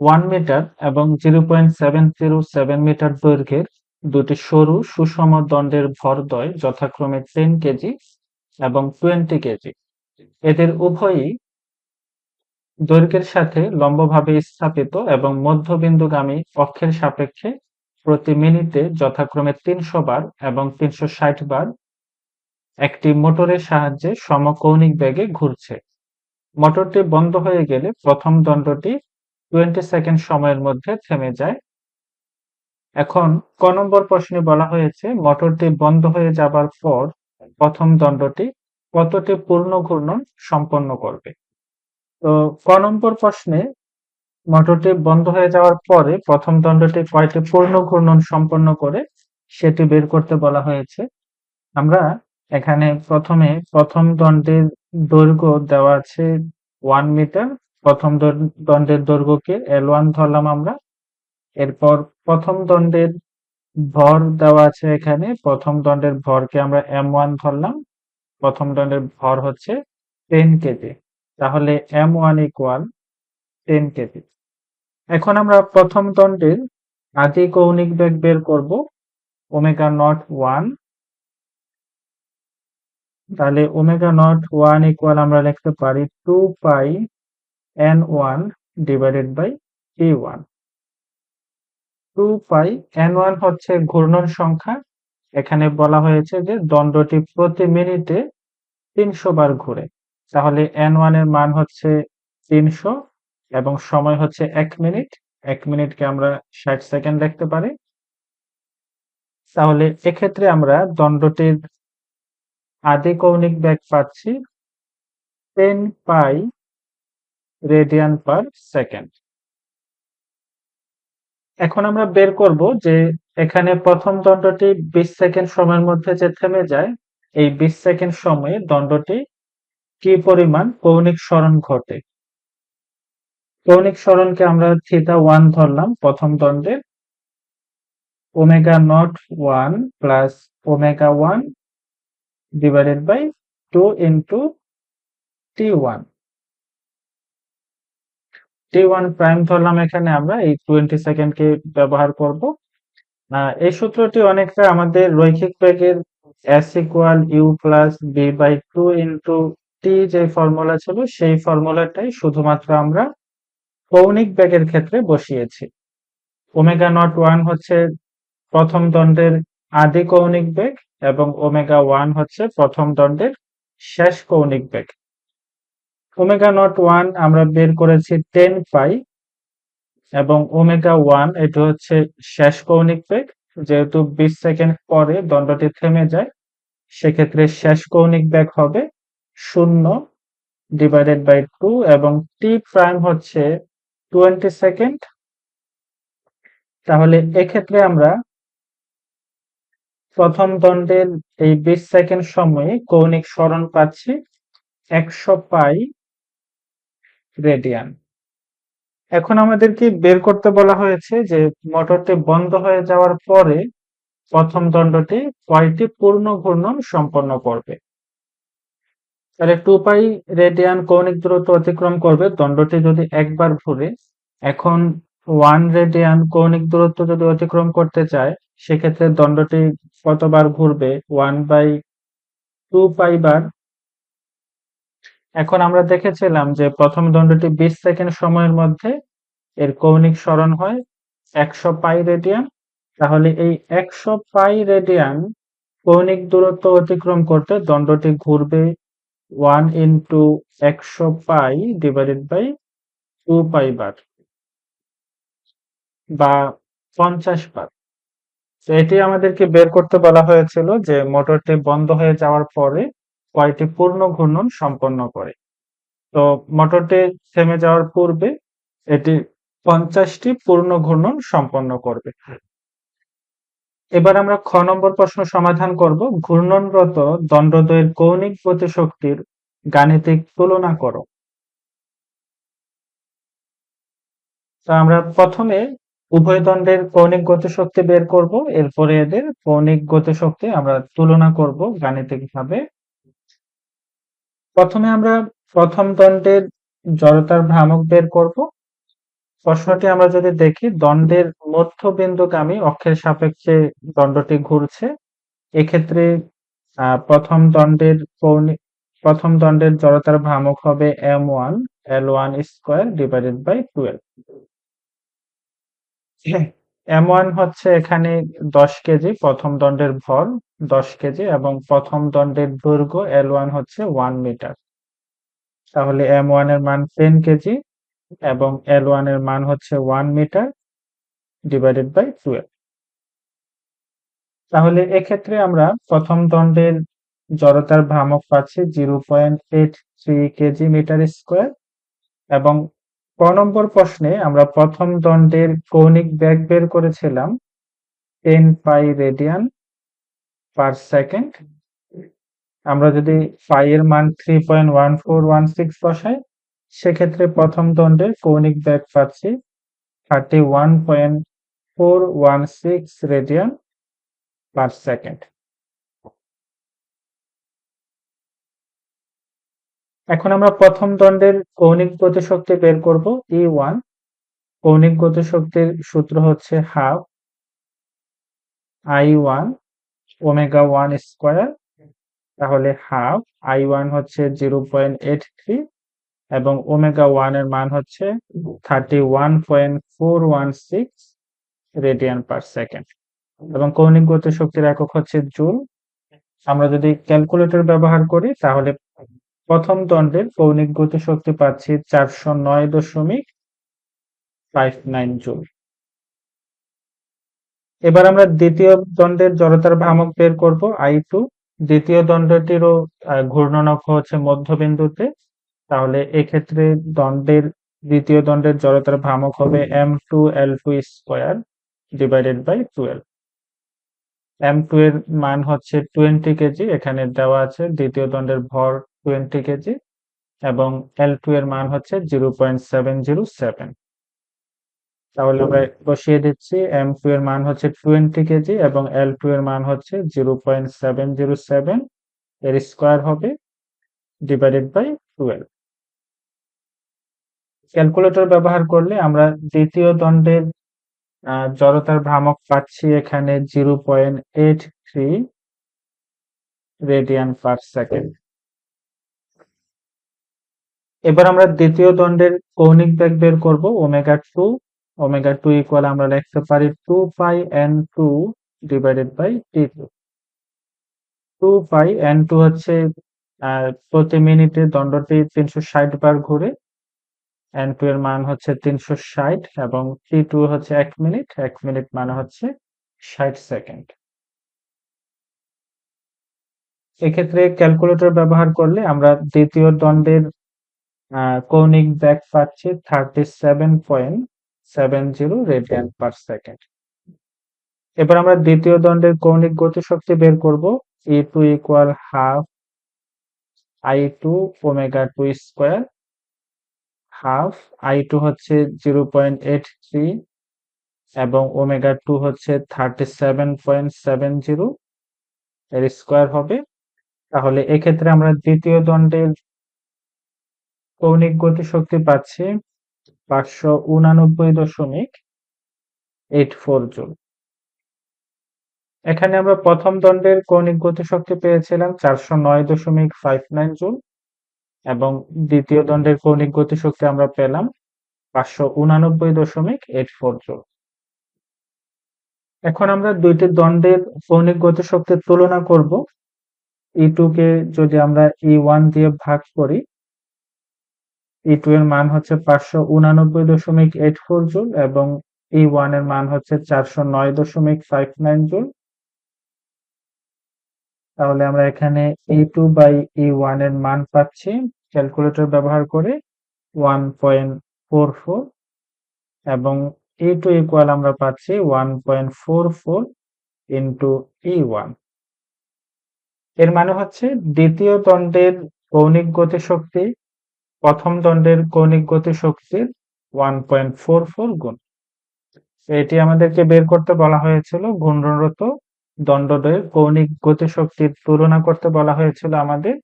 One metre এবং zero point seven zero seven metre দৈর্ঘ্যের দুটি সরু সুষম দণ্ডের ভরদ্বয় যথাক্রমে টেন কেজি এবং টোয়েন্টি কেজি। এদের উভয়ই দৈর্ঘ্যের সাথে লম্বভাবে স্থাপিত এবং মধ্যবিন্দুগামী অক্ষের সাপেক্ষে প্রতি মিনিটে যথাক্রমে তিনশো বার এবং তিনশো ষাট বার একটি মোটরের সাহায্যে সমকৌণিক বেগে ঘুরছে। মোটরটি বন্ধ হয়ে গেলে প্রথম দণ্ডটি টোয়েন্টি সেকেন্ড সময়ের মধ্যে থেমে যায়। এখন ক নম্বর প্রশ্নে বলা হয়েছে, মোটরটি বন্ধ হয়ে যাবার পর প্রথম দণ্ডটি কতটি পূর্ণ ঘূর্ণন সম্পন্ন করবে? তো ক নম্বর প্রশ্নে মোটরটি বন্ধ হয়ে যাওয়ার পরে প্রথম দণ্ডটি কয়টি পূর্ণ ঘূর্ণন সম্পন্ন করে সেটি বের করতে বলা হয়েছে। আমরা এখানে প্রথমে প্রথম দণ্ডের দৈর্ঘ্য দেওয়া আছে ওয়ান মিটার প্রথম দণ্ডের দৈর্ঘ্যকে এল ওয়ান ধরলাম আমরা। এরপর প্রথম দণ্ডের ভর দেওয়া আছে এখানে। প্রথম দণ্ডের ভরকে আমরা এম ওয়ান ধরলাম। প্রথম দণ্ডের ভর হচ্ছে টেন কেজি তাহলে M one equal ten KG এখন আমরা প্রথম দণ্ডের আদি কৌণিক বেগ বের করব। Omega nought one. তাহলে ওমেগা নট ওয়ান ইকুয়াল আমরা লিখতে পারি two pi N one divided by T one two pi N one হচ্ছে ঘূর্ণন সংখ্যা। এখানে বলা হয়েছে যে দণ্ডটি প্রতি মিনিটে তিনশো বার ঘুরে। তাহলে এন ওয়ানের মান হচ্ছে তিনশো এবং সময় হচ্ছে এক মিনিট। এক মিনিটকে আমরা ষাট সেকেন্ড লিখতে পারি। তাহলে এক্ষেত্রে আমরা দণ্ডটির আদি কৌণিক বেগ পাচ্ছি। Ten pi radian per second. এখন আমরা বের করব যে এখানে প্রথম দণ্ডটি বিশ সেকেন্ড সময়ের মধ্যে যে থেমে যায়, এই বিশ সেকেন্ড সময়ে দণ্ডটি কি পরিমাণ কৌণিক স্মরণ ঘটে? কৌণিক স্মরণকে আমরা থিটা ওয়ান ধরলাম প্রথম দণ্ডের omega nought one plus omega one divided by two into T one. T one prime ধরলাম এখানে আমরা, এই টোয়েন্টি সেকেন্ডকে ব্যবহার করব। এই সূত্রটি অনেকটা আমাদের রৈখিক বেগের S equal U plus B by two into T যে ফর্মুলা ছিল, সেই ফর্মুলাটাই শুধুমাত্র আমরা কৌণিক বেগের ক্ষেত্রে বসিয়েছি। ওমেগা নট ওয়ান হচ্ছে প্রথম দণ্ডের আদি কৌণিক বেগ এবং ওমেগা ওয়ান হচ্ছে প্রথম দণ্ডের শেষ কৌণিক বেগ। ওমেগা নট ওয়ান আমরা বের করেছি টেন পাই এবং ওমেগা ওয়ান এটি হচ্ছে শেষ কৌণিক বেগ। যেহেতু বিশ সেকেন্ড পরে দণ্ডটি থেমে যায়, সেক্ষেত্রে শেষ কৌণিক বেগ হবে শূন্য ডিভাইডেড বাই টু এবং টি প্রাইম হচ্ছে টোয়েন্টি সেকেন্ড তাহলে এক্ষেত্রে আমরা প্রথম দণ্ডের এই বিশ সেকেন্ড সময়ে কৌণিক স্মরণ পাচ্ছি একশো পাই রেডিয়ান। এখন আমাদেরকে বের করতে বলা হয়েছে যে মোটরটি বন্ধ হয়ে যাওয়ার পরে প্রথম দণ্ডটি কয়টি পূর্ণ ঘূর্ণন সম্পন্ন করবে? তাহলে টু পাই রেডিয়ান কৌণিক দূরত্ব অতিক্রম করবে, দণ্ডটি যদি একবার ঘুরে, এখন ওয়ান রেডিয়ান কৌণিক দূরত্ব যদি অতিক্রম করতে চায়, সেক্ষেত্রে দণ্ডটি কতবার ঘুরবে? ওয়ান বাই টু পাই বার এখন আমরা দেখেছিলাম যে প্রথম দণ্ডটি বিশ সেকেন্ড সময়ের মধ্যে এর কৌণিক স্মরণ হয় একশো পাই রেডিয়ান। তাহলে এই একশো পাই রেডিয়ান কৌণিক দূরত্ব অতিক্রম করতে দণ্ডটি ঘুরবে ওয়ান ইন্টু একশো pi divided by two pi বার বা পঞ্চাশ বার। তো এটি আমাদেরকে বের করতে বলা হয়েছিল যে মোটরটি বন্ধ হয়ে যাওয়ার পরে কয়টি পূর্ণ ঘূর্ণন সম্পন্ন করে? তো মোটরটি থেমে যাওয়ার পূর্বে এটি পঞ্চাশটি পূর্ণ ঘূর্ণন সম্পন্ন করবে। এবার আমরা খ নম্বর প্রশ্ন সমাধান করব। ঘূর্ণনরত দণ্ডদ্বয়ের কৌণিক গতিশক্তির গাণিতিক তুলনা করো। তো আমরা প্রথমে উভয় দণ্ডের কৌণিক গতিশক্তি বের করব, এরপরে এদের কৌণিক গতিশক্তি আমরা তুলনা করব গাণিতিকভাবে। প্রথমে আমরা প্রথম দণ্ডের জড়তার ভ্রামক বের করব। প্রশ্নটি আমরা যদি দেখি, দণ্ডের মধ্যবিন্দুগামী অক্ষের সাপেক্ষে দণ্ডটি ঘুরছে। এক্ষেত্রে প্রথম দণ্ডের প্রথম দণ্ডের জড়তার ভ্রামক হবে M one, L one square divided by twelve. M one হচ্ছে এখানে দশ কেজি, প্রথম দণ্ডের ভর দশ কেজি এবং প্রথম দণ্ডের দৈর্ঘ্য এল ওয়ান হচ্ছে ওয়ান মিটার তাহলে এম ওয়ানের মান টেন কেজি এবং এল ওয়ানের মান হচ্ছে one metre divided by twelve তাহলে এক্ষেত্রে আমরা প্রথম দণ্ডের জড়তার ভ্রামক পাচ্ছি zero point eight three KG metre square এবং ক নম্বর প্রশ্নে আমরা প্রথম দণ্ডের কৌণিক বেগ বের করেছিলাম। Ten pi radian per second. আমরা যদি পাই এর মান three point one four one six বসাই, সেক্ষেত্রে প্রথম দণ্ডের কৌণিক বেগ পাচ্ছি thirty one point four one six radian per second. এখন আমরা প্রথম দণ্ডের কৌণিক গতিশক্তি বের করব ই ওয়ান কৌণিক গতিশক্তির সূত্র হচ্ছে half I one omega one square, তাহলে হাফ আই ওয়ান হচ্ছে জিরো পয়েন্ট এইট থ্রি এবং ওমেগা ওয়ানের মান হচ্ছে thirty one point four one six radian per second. এবং কৌণিক গতিশক্তির একক হচ্ছে জুল। আমরা যদি ক্যালকুলেটর ব্যবহার করি, তাহলে প্রথম দণ্ডের কৌণিক গতিশক্তি পাচ্ছি চারশো নয় দশমিক ফাইভ নাইন জুল। এবার আমরা দ্বিতীয় দণ্ডের জড়তার ভ্রামক বের করব আই টু দ্বিতীয় দণ্ডটিরও ঘূর্ণন অক্ষ হচ্ছে মধ্যবিন্দুতে। তাহলে এক্ষেত্রে দণ্ডের দ্বিতীয় দণ্ডের জড়তার ভ্রামক হবে M two L two square divided by twelve M two এর মান হচ্ছে টোয়েন্টি কেজি, এখানে দেওয়া আছে দ্বিতীয় দণ্ডের ভর টোয়েন্টি কেজি এবং এল টু এর মান হচ্ছে zero point seven zero seven তাহলে আমরা বসিয়ে দিচ্ছি এম টু এর মান হচ্ছে টোয়েন্টি কেজি এবং এল টু এর মান হচ্ছে zero point seven zero seven এর স্কোয়ার হবে ডিভাইডেড বাই টুয়েলভ ক্যালকুলেটর ব্যবহার করলে আমরা দ্বিতীয় দণ্ডের জড়তার ভ্রামক পাচ্ছি এখানে zero point eight three radian per second এবার আমরা দ্বিতীয় দণ্ডের কৌণিক বেগ বের করব, omega two. Omega two equal আমরা লিখতে পারি two pi N two divided by T two two pi N two হচ্ছে প্রতি মিনিটে দণ্ডটি তিনশো ষাট বার ঘুরে। এন টু এর মান হচ্ছে তিনশো ষাট এবং টি টু হচ্ছে এক মিনিট। এক মিনিট মানে হচ্ছে ষাট সেকেন্ড। এক্ষেত্রে ক্যালকুলেটর ব্যবহার করলে আমরা দ্বিতীয় দণ্ডের কৌণিক ব্যাগ পাচ্ছি thirty seven point seven zero radian per second এবার আমরা দ্বিতীয় দণ্ডের কৌণিক গতিশক্তি বের করব E two equal half I two omega two square half I two হচ্ছে জিরো পয়েন্ট এইট থ্রি এবং ওমেগা টু হচ্ছে thirty seven point seven zero এর স্কোয়ার হবে। তাহলে এক্ষেত্রে আমরা দ্বিতীয় দণ্ডের কৌণিক গতিশক্তি পাচ্ছি পাঁচশো উনানব্বই দশমিক এইট ফোর জুল। এখানে আমরা প্রথম দণ্ডের কৌণিক গতিশক্তি পেয়েছিলাম চারশো নয় দশমিক ফাইভ নাইন জুল এবং দ্বিতীয় দণ্ডের কৌণিক গতিশক্তি আমরা পেলাম পাঁচশো উনানব্বই দশমিক এইট ফোর জুল। এখন আমরা দুইটি দণ্ডের কৌণিক গতিশক্তির তুলনা করব। ই টু কে যদি আমরা ই ওয়ান দিয়ে ভাগ করি ই টু এর মান হচ্ছে পাঁচশো উনানব্বই দশমিক এইট ফোর জুল এবং ই ওয়ানের মান হচ্ছে চারশো নয় দশমিক ফাইভ নাইন জুল। তাহলে আমরা এখানে ই টু বাই ই ওয়ানের মান পাচ্ছি, ক্যালকুলেটর ব্যবহার করে ওয়ান পয়েন্ট ফোর ফোর এবং ই টু ইকুয়াল আমরা পাচ্ছি one point four four into E ওয়ানের মানে হচ্ছে দ্বিতীয় দণ্ডের কৌণিক গতিশক্তি প্রথম দণ্ডের কৌণিক গতি শক্তির ওয়ান পয়েন্ট ফোর ফোর গুণ। এটি আমাদেরকে বের করতে বলা হয়েছিল ঘূর্ণনরত দণ্ডদ্বয়ের কৌণিক গতি শক্তির তুলনা করতে বলা হয়েছিল আমাদের।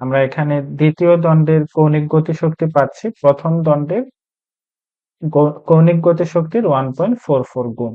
আমরা এখানে দ্বিতীয় দণ্ডের কৌণিক গতি শক্তি পাচ্ছি, প্রথম দণ্ডের কৌণিক গতি শক্তির ওয়ান পয়েন্ট ফোর ফোর গুণ।